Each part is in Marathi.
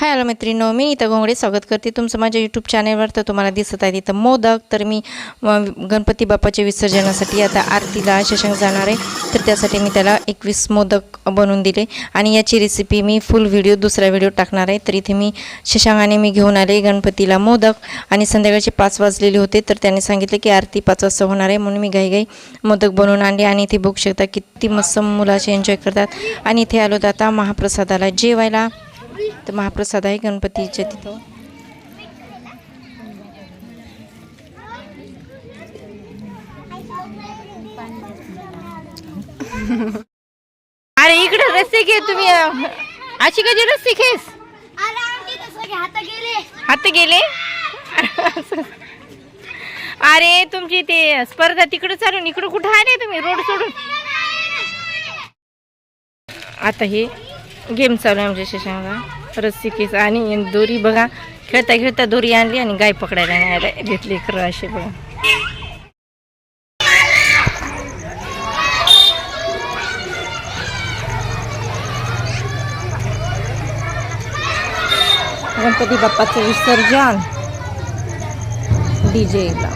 हाय हॅलो मैत्रिणो मी इथं घोंगडे स्वागत करते. तुमचं माझ्या यूट्यूब चॅनलवर तर तुम्हाला दिसत आहे तिथं मोदक. तर मी गणपती बाप्पाच्या विसर्जनासाठी आता आरतीला शशांक जाणार आहे. तर त्यासाठी मी त्याला एकवीस मोदक बनवून दिले. आणि याची रेसिपी मी फुल व्हिडिओ दुसरा व्हिडिओ टाकणार आहे. तर इथे मी शशांकाने मी घेऊन आले गणपतीला मोदक. आणि संध्याकाळचे पाच वाजलेले होते. तर त्याने सांगितले की आरती पाच वाजता होणार आहे. म्हणून मी घाईघाई मोदक बनवून आणले. आणि इथे बघू शकता किती मस्त मुलाचे एन्जॉय करतात. आणि इथे आलो तर आता महाप्रसादाला जेवायला. तर महाप्रसाद आहे गणपतीच्या तिथं. अरे इकडे रस्ते घे तुम्ही. अशी कधी रस्ते खेस? अरे आमची तर सगळे हात गेले. हात गेले? अरे तुमची ते स्पर्धा तिकडे चालून इकडं कुठं आले तुम्ही? रोड सोडून? आता हे गेम चालू आहे आमच्या शेषांना रस्सी केस आणि दोरी बघा. खेळता खेळता दोरी आणली आणि गाय पकडायला न्यायला घेतली खरं असे बघा. गणपती बाप्पाचं विसर्जन. डीजेला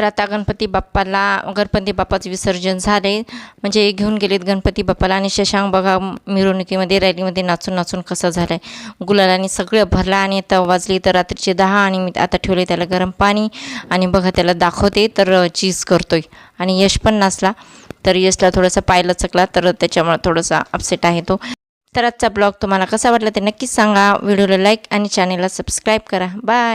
तर आता गणपती बाप्पाला गणपती बाप्पाचं विसर्जन झाले म्हणजे घेऊन गेलेत गणपती बाप्पाला आणि शशांक बघा मिरवणुकीमध्ये रॅलीमध्ये नाचून नाचून कसा झालं आहे गुलालाने सगळं भरला आणि आता वाजली तर रात्रीचे दहा आणि मी आता ठेवले त्याला गरम पाणी आणि बघा त्याला दाखवते तर चीज करतोय. आणि यश पण नाचला. तर यशला थोडासा पायला चकला तर त्याच्यामुळे थोडासा अपसेट आहे तो. तर आजचा ब्लॉग तुम्हाला कसा वाटला ते नक्कीच सांगा. व्हिडिओला लाईक आणि चॅनेलला सबस्क्राईब करा. बाय